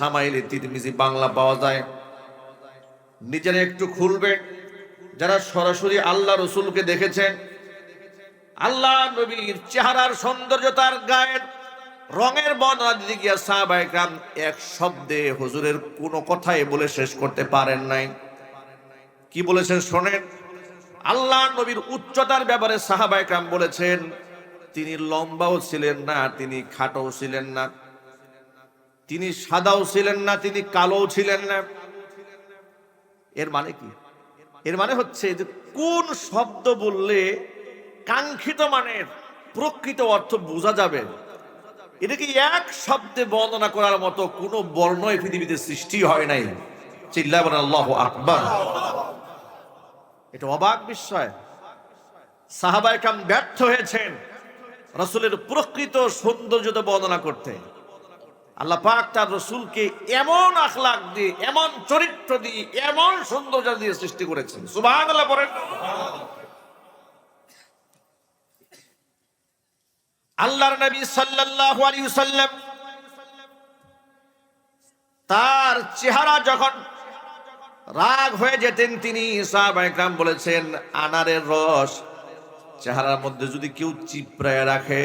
সামাইলে তিরমিজি বাংলা পাওয়া যায়। নিজেরা একটু খুলবে। যারা সরাসরি আল্লাহ রসুলকে দেখেছেন, আল্লাহ নবীর চেহারার সৌন্দর্যতার গায়ের রঙের বর্ণনা দিতে গিয়া সাহাবাইকাম এক শব্দে হুজুরের কোনো কথাই বলে শেষ করতে পারেন নাই। কি বলেছেন শোনেন? আল্লাহ নবীর উচ্চতার ব্যাপারে সাহাবাইকাম বলেছেন, তিনি লম্বাও ছিলেন না, তিনি খাটোও ছিলেন না। তিনি সাদাও ছিলেন না, তিনি কালোও ছিলেন না। এর মানে কি? এর মানে হচ্ছে যে কোন শব্দ বললে কাঙ্ক্ষিত মানের প্রকৃত অর্থ বোঝা যাবে? এটা কি এক শব্দে বর্ণনা করার মতো কোনো বর্ণ পৃথিবীতে সৃষ্টি হয় নাই? চিল্লাবেন আল্লাহ আকবার। এটা অবাক বিস্ময়। সাহাবাই কাম ব্যর্থ হয়েছেন রসুলের প্রকৃত সৌন্দর্যতা বর্ণনা করতে। আল্লাহ পাক তার রসুলকে এমন আখলাক দিয়ে, এমন চরিত্র দিয়ে, এমন সৌন্দর্য দিয়ে সৃষ্টি করেছেন। সুবাহ আল্লাহ বলেন আল্লাহর নবী সাল্লাল্লাহু আলাইহি ওয়াসাল্লাম তার চেহারা যখন রাগ হয়ে যেতেন, তিনি সাহাবা একরাম বলেছেন, আনারের রস চেহারার মধ্যে যদি কেউ চিপড়ায় রাখে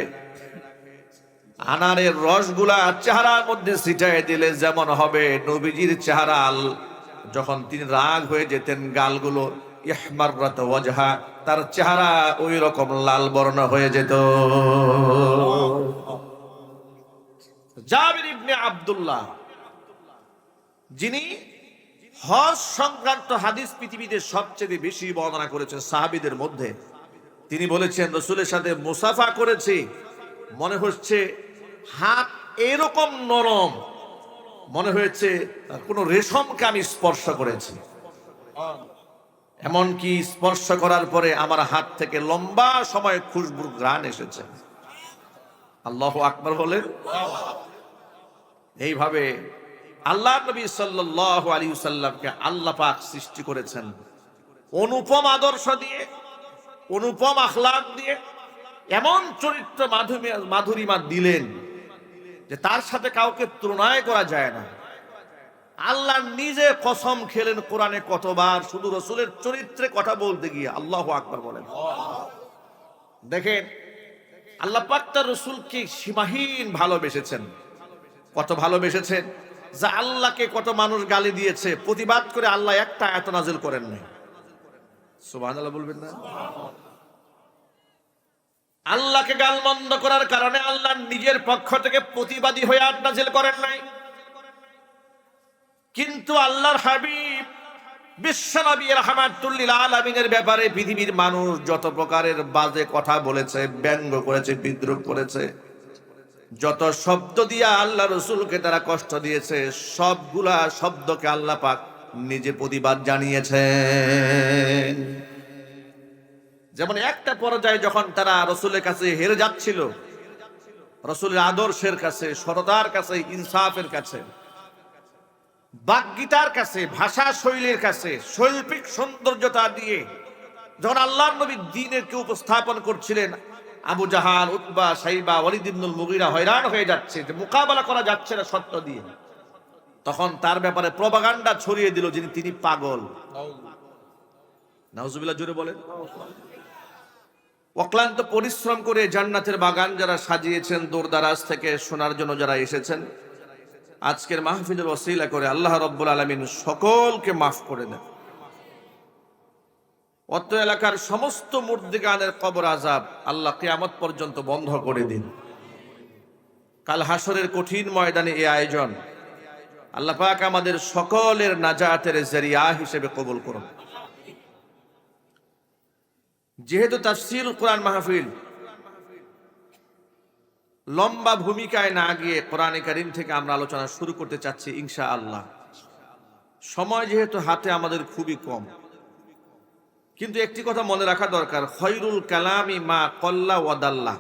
আনারের রসগুলা চেহারার মধ্যে ছিটায় দিলে যেমন হবে নবীজির চেহারা যখন তিনি রাগ হয়ে যেতেন গালগুলো, ইহমাররাত ওয়াজহা, তার চেহারা ওই রকম লাল বর্ণ হয়ে যেত। আব্দুল্লাহ, যিনি হজ সংক্রান্ত হাদিস পৃথিবীতে সবচেয়ে বেশি বর্ণনা করেছেন সাহাবিদের মধ্যে। তিনি বলেছেন, রসুলের সাথে মুসাফা করেছি, মনে হচ্ছে হাত এরকম নরম। মনে হয়েছে, কোন রেশমকে আমি স্পর্শ করেছি। এমনকি স্পর্শ করার পরে আমার হাত থেকে লম্বা সময় খুশবুর গ্রান এসেছে। আল্লাহ আকবর বলেন এইভাবে আল্লাহ নবী সাল্লাল্লাহু আলী সাল্লামকে আল্লাহ পাক সৃষ্টি করেছেন। অনুপম আদর্শ দিয়ে, অনুপম আখলাক দিয়ে, এমন চরিত্র মাধুরী মাধুরীমা দিলেন। যে তার সাথে কাউকে তুলনায় করা যায় না। আল্লাহ নিজে কসম খেলেন কোরআনে কতবার, শুধু রসুলের চরিত্রে কথা বলতে গিয়ে আল্লাহ আকবর বলেন। দেখেন, আল্লাহ পাক তার রসুলকে সীমাহীন ভালোবেসেছেন। কত ভালোবেসেছেন? যা আল্লাহকে কত মানুষ গালি দিয়েছে, প্রতিবাদ করে আল্লাহ একটা এত নাজিল করেন নাই সুবহানাল্লাহ বলবেন না? আল্লাহকে গালমন্দ করার কারণে আল্লাহ নিজের পক্ষ থেকে প্রতিবাদী হয়ে আট নাজিল করেন নাই। কিন্তু আল্লাহর হাবিব বিশ্বনবী রহমাতুল্লিল আলমিনের ব্যাপারে পৃথিবীর মানুষ যত প্রকারের বাজে কথা বলেছে, ব্যঙ্গ করেছে, বিদ্রুপ করেছে, যত শব্দ দিয়া আল্লাহ রসুলকে তারা কষ্ট দিয়েছে, সবগুলা শব্দকে আল্লাহ পাক নিজে প্রতিবাদ জানিয়েছেন। যেমন একটা পর্যায়ে যখন তারা রসুলের কাছে হেরে যাচ্ছিল, রসুলের আদর্শের কাছে সরদার কাছে, ইনসাফের কাছে বাগ্যিতার কাছে ভাষা শৈলীর কাছে, শৈল্পিক সৌন্দর্যতা দিয়ে যখন আল্লাহর নবী দিনেরকে উপস্থাপন করছিলেন, আবু জাহাল, উতবা, সাইবা, ওয়ালিদ ইবনুল মুগিরা হয়রান হয়ে যাচ্ছে যে মোকাবেলা করা যাচ্ছে না সত্য দিয়ে। তখন তার ব্যাপারে প্রবাগান্ডা ছড়িয়ে দিল যিনি, তিনি পাগল। নাউজুবিল্লাহ, জোরে বলেন। অক্লান্ত পরিশ্রম করে জান্নাতের বাগান যারা সাজিয়েছেন দূরদারাজ থেকে শোনার জন্য যারা এসেছেন, আজকের মাহফিলের ওসিলা করে আল্লাহ রব্বুল আলমিন সকলকে মাফ করে দেন। অত এলাকার সমস্ত মূর্তিগানের কবর আজাব আল্লাহ কেয়ামত পর্যন্ত বন্ধ করে দিন। কাল হাসরের কঠিন ময়দানে এ আয়োজন। আল্লাহ পাক আমাদের সকলের নাজাতের জেরিয়া হিসেবে কবুল করুন। যেহেতু তাফসিল কোরআন মাহফিল, লম্বা ভূমিকায় না গিয়ে কোরআনে কারিম থেকে আমরা আলোচনা শুরু করতে চাচ্ছি ইনশা আল্লাহ সময় যেহেতু হাতে, আমাদের খুবই কম। কিন্তু একটি কথা মনে রাখা দরকার, খৈরুল কালামি মা কল্লা ওয়াদাল্লাহ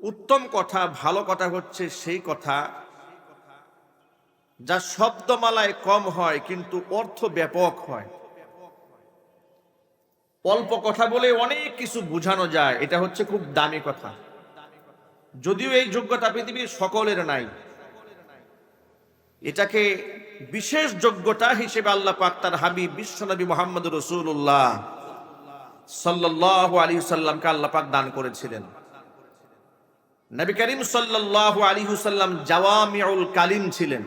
উত্তম কথা, ভালো কথা হচ্ছে সেই কথা যা শব্দমালায় কম হয়, কিন্তু অর্থ ব্যাপক হয়। অল্প কথা বলে অনেক কিছু বোঝানো যায়। এটা হচ্ছে খুব দামি কথা। যদিও এই যোগ্যতা পৃথিবীর সকলের নাই। এটাকে বিশেষ যোগ্যতা হিসেবে আল্লাহ পাক তার হাবিব বিশ্বনবী মোহাম্মদ রসুল্লাহ সাল্লাহ আলী সাল্লামকে আল্লাহ পাক দান করেছিলেন। নবী করিম সাল্লাহ আলী সাল্লাম জাওয়ামিউল কালিম ছিলেন।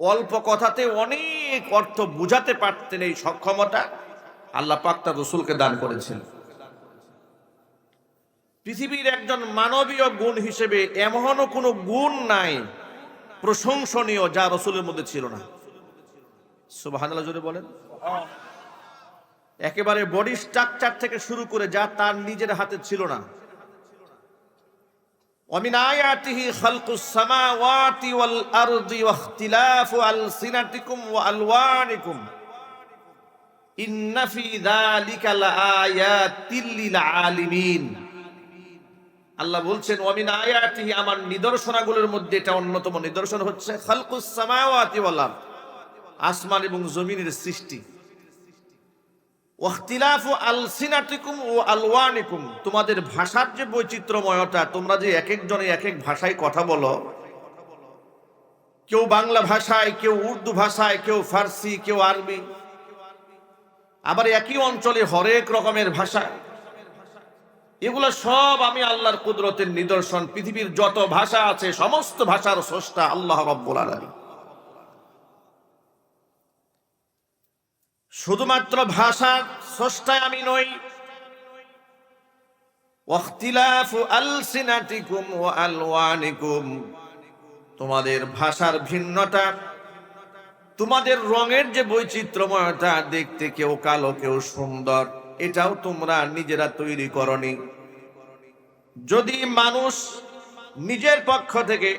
অল্প কথাতে অনেক অর্থ বুঝাতে পারতেন এই সক্ষমতা। আল্লাহ পাক তার রসুলকে দান করেছেন পৃথিবীর একজন মানবীয় গুণ হিসেবে এমনও কোনো গুণ নাই প্রশংসনীয় যা রসুলের মধ্যে ছিল না সুবাহান জোরে বলেন একেবারে বডি স্ট্রাকচার থেকে শুরু করে যা তার নিজের হাতে ছিল না ومن آياته خلق السماوات والأرض واختلاف ألسنتكم وألوانكم আল্লাহ বলছেন অমিন আয়াতিহি, আমার নিদর্শনাগুলোর মধ্যে এটা অন্যতম নিদর্শন হচ্ছে, খালকুস সামাওয়াতি আসমান এবং জমিনের সৃষ্টি। ওয়াখতিলাফু আলসিনাতিকুম ও আলওয়ানিকুম, তোমাদের ভাষার যে বৈচিত্র্যময়তা, তোমরা যে এক একজনে এক এক ভাষায় কথা বলো, কেউ বাংলা ভাষায়, কেউ উর্দু ভাষায়, কেউ ফার্সি, কেউ আরবি আবার একই অঞ্চলে হরেক রকমের ভাষা। এগুলো সব আমি আল্লাহর কুদরতের নিদর্শন। পৃথিবীর যত ভাষা আছে, সমস্ত ভাষার স্রষ্টা আল্লাহ রব্বুল আলামিন। শুধুমাত্র ভাষার স্রষ্টায় আমি নই। তোমাদের ভাষার ভিন্নতা তোমাদের রঙের যে বৈচিত্র্যময়তা দেখতে কেউ কালো, কেউ সুন্দর, এটাও তোমরা নিজেরা তৈরি করনি। যদি মানুষ নিজের পক্ষ থেকে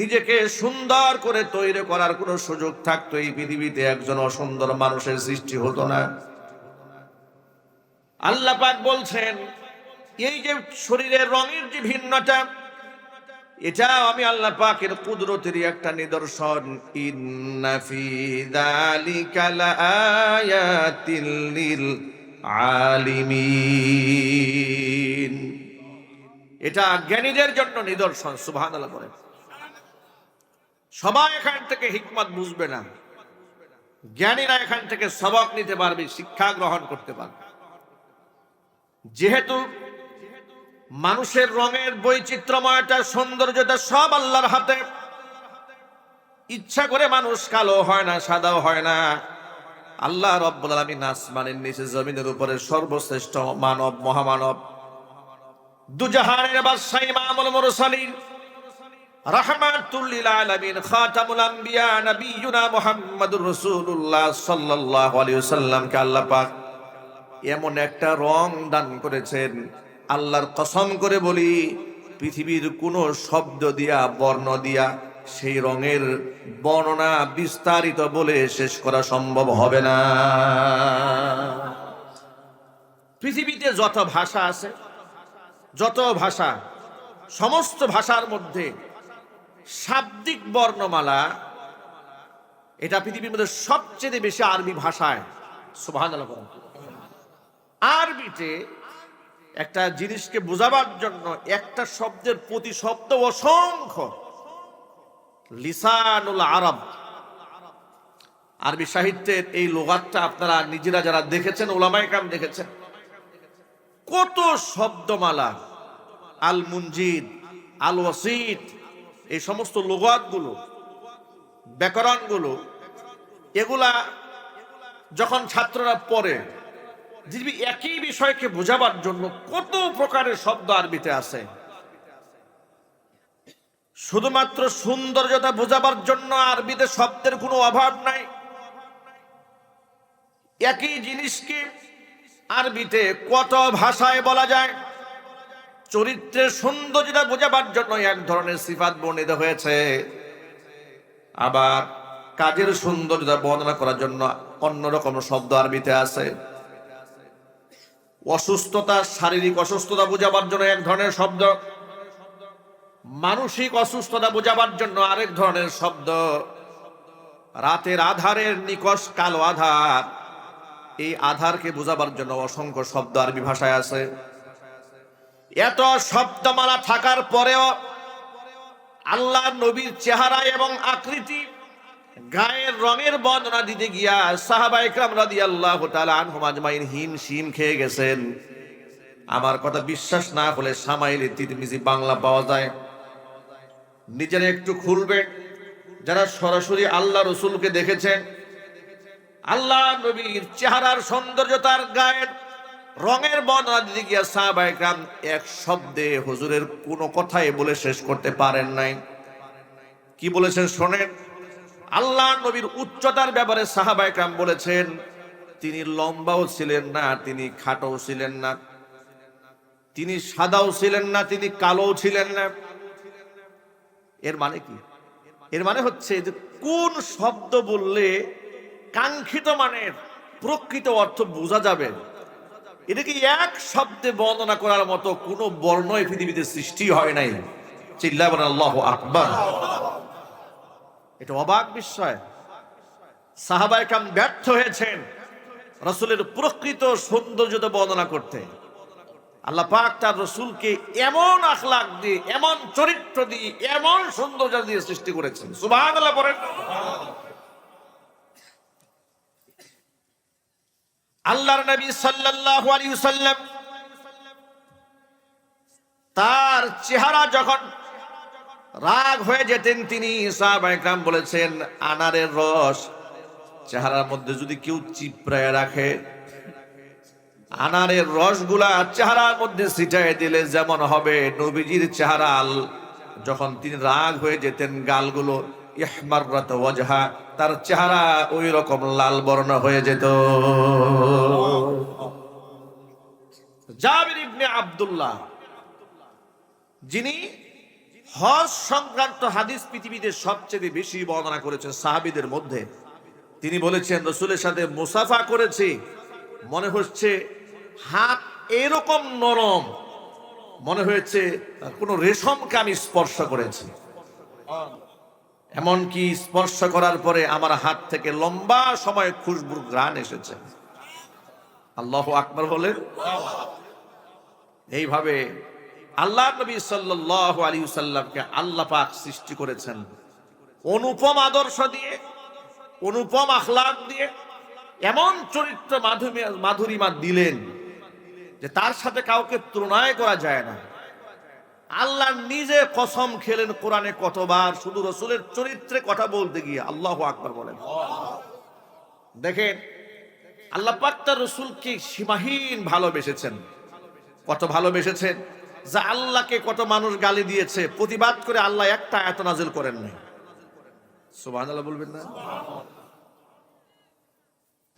নিজেকে সুন্দর করে তৈরি করার কোনো সুযোগ থাকতো, এই পৃথিবীতে একজন অসুন্দর মানুষের সৃষ্টি হতো না। আল্লাহ পাক বলছেন, এই যে শরীরের রঙের যে ভিন্নতা এটা আমি আল্লাহ পাকের কুদরতেরই একটা নিদর্শন। এটা জ্ঞানীদের জন্য নিদর্শন, সুবহানাল্লাহ বলেন। সবাই এখান থেকে হিকমত বুঝবে না। জ্ঞানীরা এখান থেকে সবক নিতে পারবে, শিক্ষা গ্রহণ করতে পারবে। যেহেতু মানুষের রঙের বৈচিত্র্যময়টা সৌন্দর্যটা সব আল্লাহর হাতে। ইচ্ছা করে মানুষ কালো হয় না, সাদাও হয় না। আল্লাহ রব্বুল আসমানের নিচে, জমিনের উপরে সর্বশ্রেষ্ঠ মানব, মহামানব। দুজাহানের বাদশাহ ইমামুল মুরসালিন এমন একটা রং দান করেছেন আল্লাহর কসম করে বলি, পৃথিবীর কোনো শব্দ দিয়া, বর্ণ দিয়া সেই রঙের বর্ণনা বিস্তারিত বলে শেষ করা সম্ভব হবে না। পৃথিবীতে যত ভাষা আছে, যত ভাষা, সমস্ত ভাষার মধ্যে শাব্দিক বর্ণমালা, এটা পৃথিবীর মধ্যে সবচেয়ে বেশি আরবি ভাষায় সুবহান আরবিতে একটা জিনিসকে বোঝাবার জন্য একটা শব্দের প্রতি শব্দ অসংখ্য। লিসানুল আরব। আরবি সাহিত্যের এই লোগাতটা আপনারা নিজেরা যারা দেখেছেন ওলামাই কাম দেখেছেন। কত শব্দমালা, আল মুনজিদ, আল ওয়াসিদ এই সমস্ত লোগাতগুলো, ব্যাকরণগুলো, এগুলা যখন ছাত্ররা পড়ে যিনি একই বিষয়কে বোঝাবার জন্য কত প্রকারের শব্দ আরবিতে আছে। শুধুমাত্র সৌন্দর্যতা বোঝাবার জন্য আরবিতে শব্দের কোনো অভাব নাই। একই জিনিসকে আরবিতে কত ভাষায় বলা যায়, চরিত্রের সৌন্দর্যতা বোঝাবার জন্য এক ধরনের সিফাত বর্ণিত হয়েছে। আবার কাজের সৌন্দর্যতা বর্ণনা করার জন্য অন্যরকম শব্দ আরবিতে আছে। অসুস্থতা, শারীরিক অসুস্থতা বোঝাবার জন্য এক ধরনের শব্দ। মানসিক অসুস্থতা বোঝাবার জন্য আরেক ধরনের শব্দ। রাতের আধারের নিকশ কালো আধার। এই আধারকে বোঝাবার জন্য অসংখ্য শব্দ আরবি ভাষায় আছে। এত শব্দমালা থাকার পরেও আল্লাহ নবীর চেহারা এবং আকৃতি গায়ের রঙের বর্ণনা দিতে গিয়া সাহাবা ইকরাম রাদিয়াল্লাহু তাআলা আনহুম হিম শিম খেয়ে গেছেন। আমার কথা বিশ্বাস না হলে সামাইলে তিরমিজি বাংলা পাওয়া যায়। নিজেরা একটু খুলবেন যারা সরাসরি আল্লাহ রসুলকে দেখেছেন, আল্লাহ নবীর চেহারার সৌন্দর্যতার গায়ের রঙের বর্ণনা দিতে গিয়া সাহাবা ইকরাম এক শব্দে হুজুরের কোনো কথাই বলে শেষ করতে পারেন নাই। কি বলেছেন শোনেন? আল্লাহ নবীর উচ্চতার ব্যাপারে সাহাবা ইকরাম বলেছেন, তিনি লম্বাও ছিলেন না, তিনি খাটোও ছিলেন না। তিনি সাদাও ছিলেন না, তিনি কালোও ছিলেন না। এর মানে কি? এর মানে হচ্ছে যে কোন শব্দ বললে কাঙ্ক্ষিত মানের প্রকৃত অর্থ বোঝা যাবে? এটা কি এক শব্দে বর্ণনা করার মতো কোন বর্ণই পৃথিবীতে সৃষ্টি হয় নাই। চিল্লা আকবার। এটা অবাক বিস্ময়। সাহাবায়ে কাম ব্যর্থ হয়েছেন রসুলের প্রকৃত সৌন্দর্যতা বর্ণনা করতে। আল্লাহ পাক তার রসুলকে এমন আখলাক দিয়ে, এমন চরিত্র দিয়ে, এমন সৌন্দর্য দিয়ে সৃষ্টি করেছেন। সুবহানাল্লাহ বলেন আল্লাহর নবী সাল্লাল্লাহু তার চেহারা যখন রাগ হয়ে যেতেন তিনি, সাহাবা একরাম বলেছেন, আনারের রস চেহারার মধ্যে যদি কেউ চিপড়ায় রাখে, আনারের রসগুলা চেহারার মধ্যে ছিটায় দিলে যেমন হবে, নবীজির চেহারা যখন তিনি রাগ হয়ে যেতেন, গালগুলো ওয়াজহা, তার চেহারা ওই রকম লাল বর্ণ হয়ে যেত। জাবির আব্দুল্লাহ, যিনি হজ সংক্রান্ত হাদিস পৃথিবীতে সবচেয়ে বেশি বর্ণনা করেছেন সাহাবিদের মধ্যে। তিনি বলেছেন, রসুলের সাথে মুসাফা করেছি, মনে হচ্ছে হাত এরকম নরম, মনে হয়েছে কোন রেশমকে আমি স্পর্শ করেছি। এমনকি স্পর্শ করার পরে আমার হাত থেকে লম্বা সময় খুশবুর গ্রাণ এসেছে। আল্লাহ আকবর বলেন। এইভাবে আল্লাহ নবী সাল্লাল্লাহু আলী সাল্লামকে আল্লাহ পাক সৃষ্টি করেছেন। অনুপম আদর্শ দিয়ে, অনুপম আখলাক দিয়ে, এমন চরিত্র মাধুরী মাধুরীমা দিলেন যে তার সাথে কাউকে তুলনায় করা যায় না। আল্লাহ নিজে কসম খেলেন কোরআনে কতবার, শুধু রসুলের চরিত্রে কথা বলতে গিয়ে আল্লাহ আকবর বলেন। দেখেন, আল্লাহ পাক তার রসুলকে সীমাহীন ভালোবেসেছেন। কত ভালোবেসেছেন? যা আল্লাহকে কত মানুষ গালি দিয়েছে, প্রতিবাদ করে আল্লাহ একটা এত নাজিল করেন নাই। সুবহানাল্লাহ বলবেন না?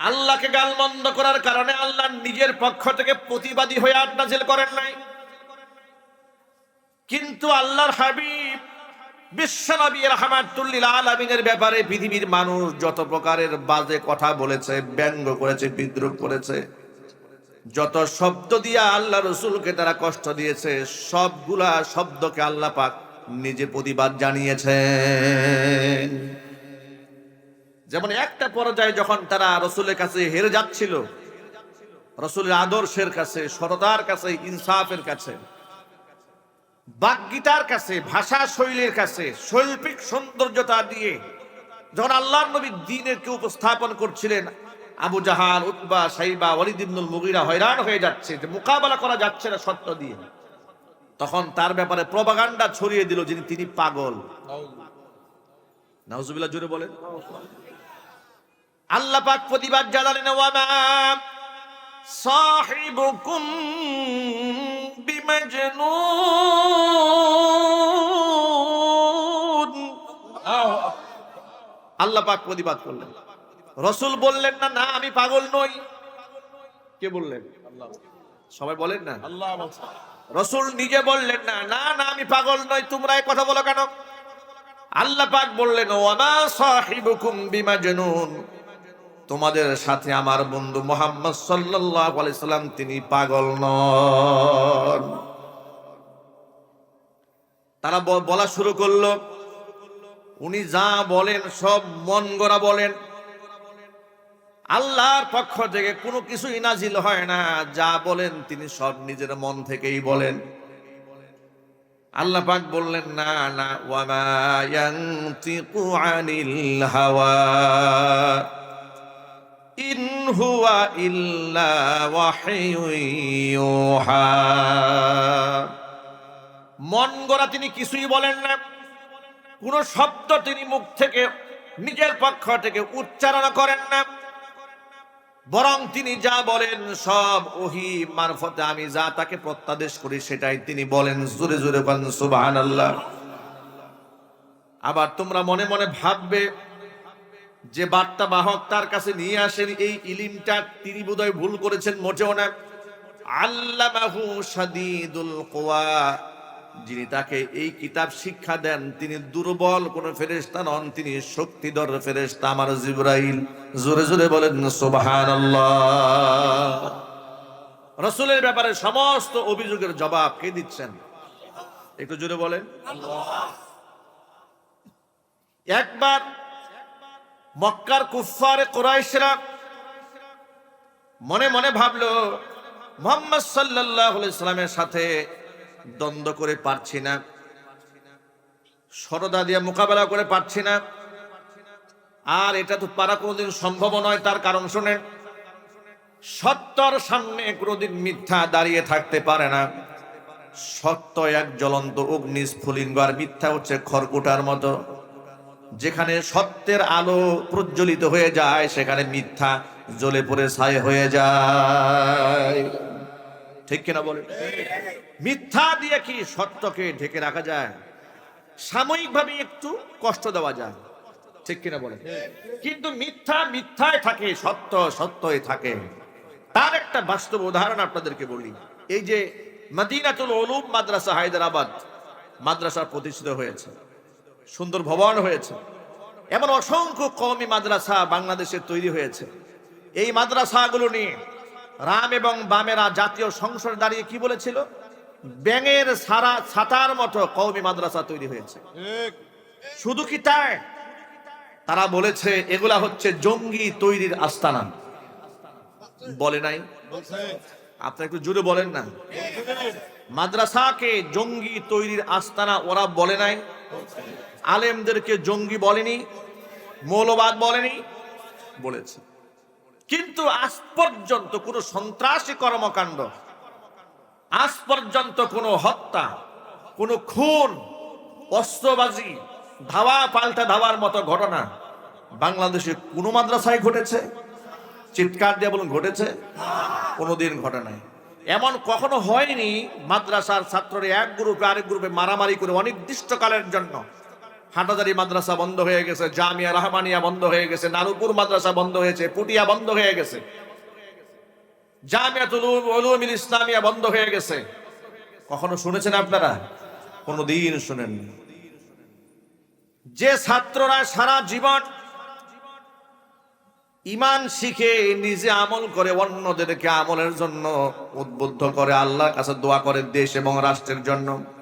আল্লাহকে গালমন্দ করার কারণে আল্লাহ নিজের পক্ষ থেকে প্রতিবাদী হয়ে আট নাজিল করেন নাই। কিন্তু আল্লাহর হাবিব বিশ্বনবী রহমাতুল্লিল আলমিনের ব্যাপারে পৃথিবীর মানুষ যত প্রকারের বাজে কথা বলেছে, ব্যঙ্গ করেছে, বিদ্রুপ করেছে যত শব্দ দিয়ে আল্লাহ রসুলকে তারা কষ্ট দিয়েছে, সবগুলা শব্দকে আল্লাহ পাক নিজে প্রতিবাদ জানিয়েছেন। যেমন একটা পর্যায়ে যখন তারা রসুলের কাছে হেরে যাচ্ছিল, রসুলের আদর্শের কাছে সরদার কাছে, ইনসাফের কাছে বাগ্যিতার কাছে ভাষা শৈলীর কাছে, শৈল্পিক সৌন্দর্যতা দিয়ে যখন আল্লাহর নবী দিনের কে উপস্থাপন করছিলেন আবু জাহাল, উতবা, সাইবা, ওয়ালিদ মুগিরা হয়রান হয়ে যাচ্ছে যে মোকাবেলা করা যাচ্ছে না সত্য দিয়ে। তখন তার ব্যাপারে প্রবাগান্ডা ছড়িয়ে দিল যিনি, তিনি পাগল। নাউজুবিল্লাহ, জোরে বলেন। আল্লাহ পাক প্রতিবাদ জানালেন, ওয়ামা সাহিবুকুম আল্লাহ পাক প্রতিবাদ করলেন। রসুল বললেন না না আমি পাগল নই। কে বললেন? সবাই বলেন না? আল্লাহ রসুল নিজে বললেন না না না আমি পাগল নই তোমরা এই কথা বলো কেন? আল্লাহ পাক বললেন ওয়ামা সাহিবুকুম বিমাজনুন। তোমাদের সাথে আমার বন্ধু মোহাম্মদ সাল্লাল্লাহু আলাইহি সাল্লাম তিনি পাগল নন। তারা বলা শুরু করল। উনি যা বলেন সব মন গড়া বলেন। আল্লাহর পক্ষ থেকে কোনো কিছুই নাজিল হয় না। যা বলেন তিনি সব নিজের মন থেকেই বলেন। আল্লাহ পাক বললেন, না না, ওয়ামা ইয়ানতিকু আনিল হাওয়া, ইন হুয়া ইল্লা ওয়াহিয়ুন ইউহা। মন গড়া তিনি কিছুই বলেন না। কোন শব্দ তিনি মুখ থেকে, নিজের পক্ষ থেকে উচ্চারণ করেন না। বরং তিনি যা বলেন সব ওহি মারফতে আমি যা তাকে প্রত্যাদেশ করি সেটাই তিনি বলেন, জোরে জোরে বলেন সুবাহান আল্লাহ আবার তোমরা মনে মনে ভাববে যে বার্তা বাহক তার কাছে নিয়ে আসেন, এই ইলিমটা তিনি বোধহয় ভুল করেছেন, মোটেও না। আল্লামাহু সাদিদুল কোয়া যিনি তাকে এই কিতাব শিক্ষা দেন, তিনি দুর্বল কোন ফেরেশতা নন, তিনি শক্তিধর ফেরেশতা আমার জিব্রাইল। জোরে জোরে বলেন, সুবহানাল্লাহ। রসুলের ব্যাপারে সমস্ত অভিযোগের জবাব কে দিচ্ছেন? একটু জোরে বলেন। একবার মক্কার কুফারে কোরাইশরা মনে মনে ভাবলো, মোহাম্মদ সাল্লাহ ইসলামের সাথে দ্বন্দ্ব করে পারছি না। সরদা দিয়ে মোকাবেলা করে পারছি না। আর এটা তো পারা কোনোদিন সম্ভব নয়, তার কারণ শুনেন সত্যর সামনে কোনোদিন মিথ্যা দাঁড়িয়ে থাকতে পারে না। সত্য এক জ্বলন্ত অগ্নি স্ফুলিঙ্গ আর মিথ্যা হচ্ছে খড়কুটার মতো। যেখানে সত্যের আলো প্রজ্বলিত হয়ে যায়, সেখানে মিথ্যা জ্বলে পড়ে ছাই হয়ে যায়। ঠিক কিনা বলে মিথ্যা দিয়ে কি সত্যকে ঢেকে রাখা যায়? সাময়িকভাবে একটু কষ্ট দেওয়া যায়। ঠিক কিনা বলে কিন্তু মিথ্যা মিথ্যায় থাকে, সত্য সত্যই থাকে। তার একটা বাস্তব উদাহরণ আপনাদেরকে বলি। এই যে মদিনাতুল উলুম মাদ্রাসা, হায়দ্রাবাদ মাদ্রাসা প্রতিষ্ঠিত হয়েছে, সুন্দর ভবন হয়েছে, এমন অসংখ্য কওমি মাদ্রাসা বাংলাদেশে তৈরি হয়েছে। এই মাদ্রাসাগুলো নিয়ে রাম এবং বামেরা জাতীয় সংসদ দাঁড়িয়ে কি বলেছিল? ব্যাঙের সারা ছাতার মতো কওমি মাদ্রাসা তৈরি হয়েছে। শুধু কি তাই? তারা বলেছে এগুলা হচ্ছে জঙ্গি তৈরির আস্তানা। বলে নাই? আপনি একটু জুড়ে বলেন না। মাদ্রাসাকে জঙ্গি তৈরির আস্তানা ওরা বলে নাই। আলেমদেরকে জঙ্গি বলেনি। মৌলবাদ বলেনি। বলেছে। কিন্তু আজ পর্যন্ত কোনো সন্ত্রাসী কর্মকাণ্ড, আজ পর্যন্ত কোনো হত্যা, কোনো খুন, অস্ত্রবাজি, ধাওয়া, পাল্টা ধাওয়ার মতো ঘটনা বাংলাদেশে কোনো মাদ্রাসায় ঘটেছে? চিৎকার দিয়ে বলুন, ঘটেছে? কোনোদিন ঘটে নাই। এমন কখনো হয়নি মাদ্রাসার ছাত্ররা এক গ্রুপে আরেক গ্রুপে মারামারি করে অনির্দিষ্টকালের জন্য হাটাদারি মাদ্রাসা বন্ধ হয়ে গেছে, জামিয়া রহমানিয়া বন্ধ হয়ে গেছে নারুপুর মাদ্রাসা বন্ধ হয়েছে, পুটিয়া বন্ধ হয়ে গেছে, জামিয়াতুল ইসলামিয়া বন্ধ হয়ে গেছে। কখনো শুনেছেন আপনারা? কোনোদিন শুনেননি যে ছাত্ররা সারা জীবন ইমান শিখে নিজে আমল করে অন্যদেরকে আমলের জন্য উদ্বুদ্ধ করে, আল্লাহর কাছে দোয়া করে দেশ এবং রাষ্ট্রের জন্য।